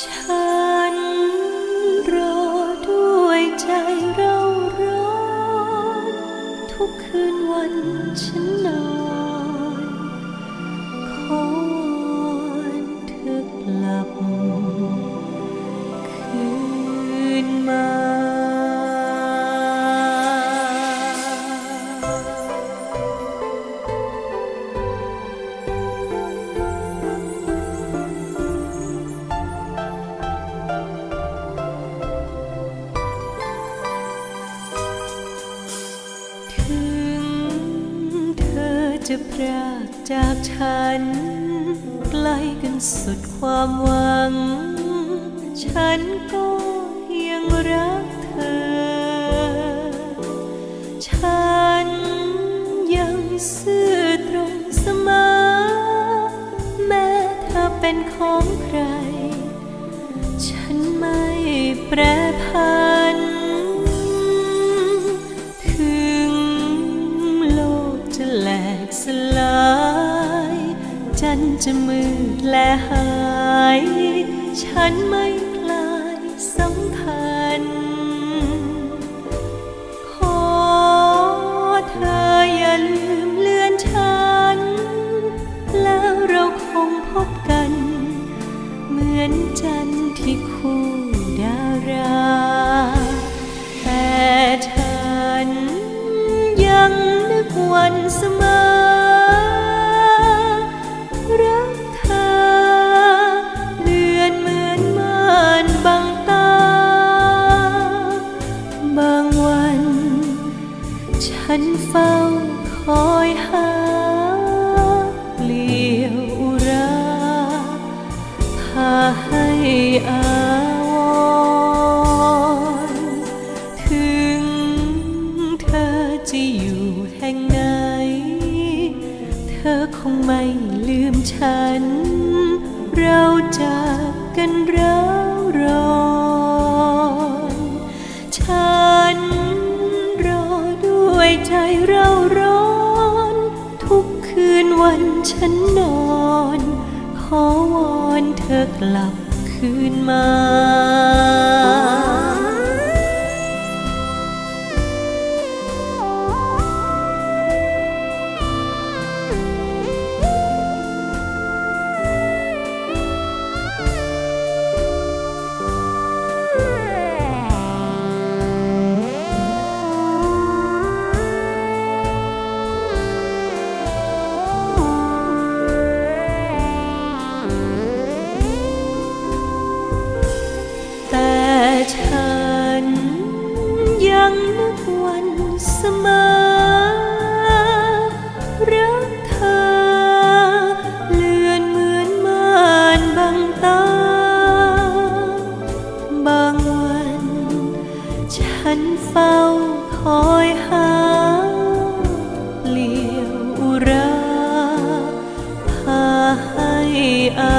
ฉันรอด้วยใจเราร้อน ทุกคืนวันฉันนอน จะพรากจากฉัน ไกลกันสุดความหวัง ฉันก็ยังรักเธอ ฉันยังซื่อตรงเสมอ แม้เธอเป็นของใคร ฉันไม่แปรผัน จะมืดและหาย ฉันไม่คลายสำ ฉันเฝ้าคอยหาเปลี่ยวอุราพาให้อาวรถึงเธอจะอยู่แห่งไหน เธอคงไม่ลืมฉัน เราจากกันร้า วันฉันนอน ขอวอนเธอกลับคืนมา งนึกวันเสมอรักเธอ เลือนเหมือนม่านบังตา บางวัน ฉันเฝ้าคอยหาเปลี่ยวอุราพาให้อา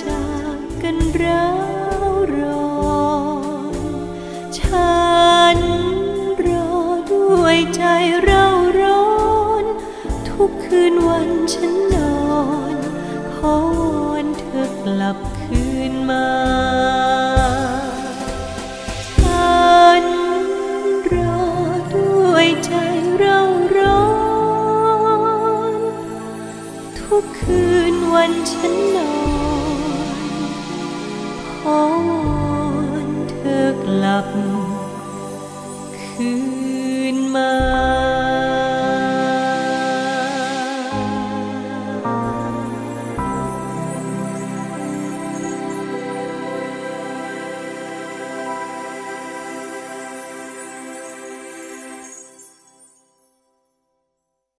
จากกันร้าวรอนฉันรอด้วยใจเร่าร้อน ทุกคืนวันฉันนอนขอวอนเธอกลับคืนมาฉันรอด้วยใจเราร้อนทุกคืนวันฉัน mắt